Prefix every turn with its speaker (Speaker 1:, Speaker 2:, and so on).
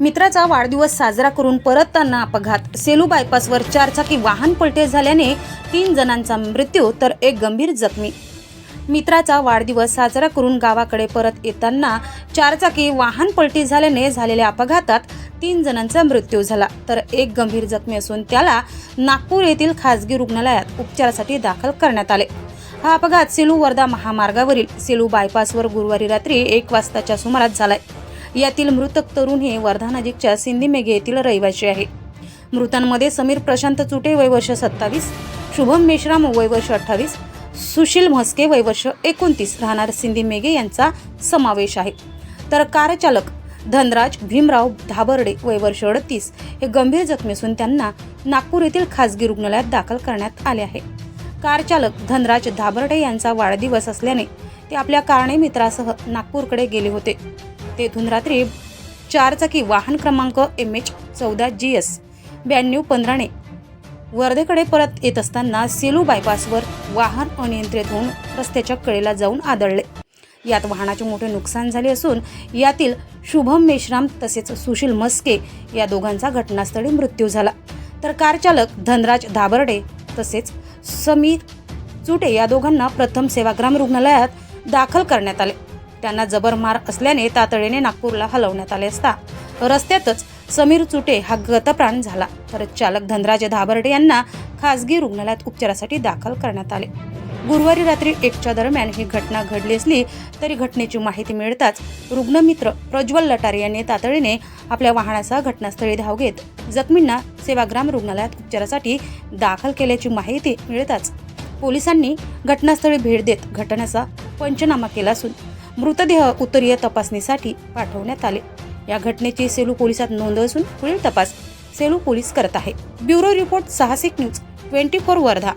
Speaker 1: मित्राचा वाढदिवस साजरा करून परतताना अपघात. सेलू बायपासवर चारचाकी वाहन पलटे झाल्याने तीन जणांचा मृत्यू तर एक गंभीर जखमी. मित्राचा वाढदिवस साजरा करून गावाकडे परत येताना चारचाकी वाहन पलटी झाल्याने झालेल्या अपघातात तीन जणांचा मृत्यू झाला तर एक गंभीर जखमी असून त्याला नागपूर येथील खासगी रुग्णालयात उपचारासाठी दाखल करण्यात आले. हा अपघात सेलू वर्धा महामार्गावरील सेलू बायपासवर गुरुवारी रात्री एक वाजताच्या सुमारास झालाय. यातील मृतक तरुण हे वर्धा नजीकच्या सिंधी मेघे येथील रहिवासी आहे. मृतांमध्ये समीर प्रशांत चुटे वयवर्ष सत्तावीस शुभम मेश्राम वयवर्ष अठ्ठावीस सुशील म्हस्के वयवर्ष एकोणतीस राहणार सिंधी मेघे यांचा समावेश आहे. तर कारचालक धनराज भीमराव धाबर्डे वयवर्ष अडतीस हे गंभीर जखमी असून त्यांना नागपूर येथील खासगी रुग्णालयात दाखल करण्यात आले आहे. कारचालक धनराज धाबर्डे यांचा वाढदिवस असल्याने ते आपल्या कारणे मित्रासह नागपूरकडे गेले होते. तेथून रात्री चारचाकी वाहन क्रमांक एम एच चौदा जी एस ब्याण्णव पंधराने वर्धेकडे परत येत असताना सेलू बायपासवर वाहन अनियंत्रित होऊन रस्त्याच्या कडेला जाऊन आदळले. यात वाहनाचे मोठे नुकसान झाले असून यातील शुभम मेश्राम तसेच सुशील मस्के या दोघांचा घटनास्थळी मृत्यू झाला. तर कारचालक धनराज धाबर्डे तसेच समीर चुटे या दोघांना प्रथम सेवाग्राम रुग्णालयात दाखल करण्यात आले. त्यांना जबर मार असल्याने तातडीने नागपूरला हलवण्यात आले असता. रस्त्यातच समीर चुटे हा गतप्राण झाला. तर चालक धनराज धाबर्डे यांना खासगी रुग्णालयात उपचारासाठी दाखल करण्यात आले. गुरुवारी रात्री एकच्या दरम्यान ही घटना घडली असली तरी घटनेची माहिती मिळताच रुग्णमित्र प्रज्वल लटारे यांनी तातडीने आपल्या वाहनासह घटनास्थळी धाव घेत जखमींना सेवाग्राम रुग्णालयात उपचारासाठी दाखल केल्याची माहिती मिळताच पोलिसांनी घटनास्थळी भेट देत घटनेचा पंचनामा केला असून मृतदेह उत्तरीय तपासणीसाठी पाठवण्यात आले. या घटनेची सेलू पोलिसात नोंद असून पुढील तपास सेलू पोलीस करत आहे. Bureau report Sahasik news twenty four Wardha.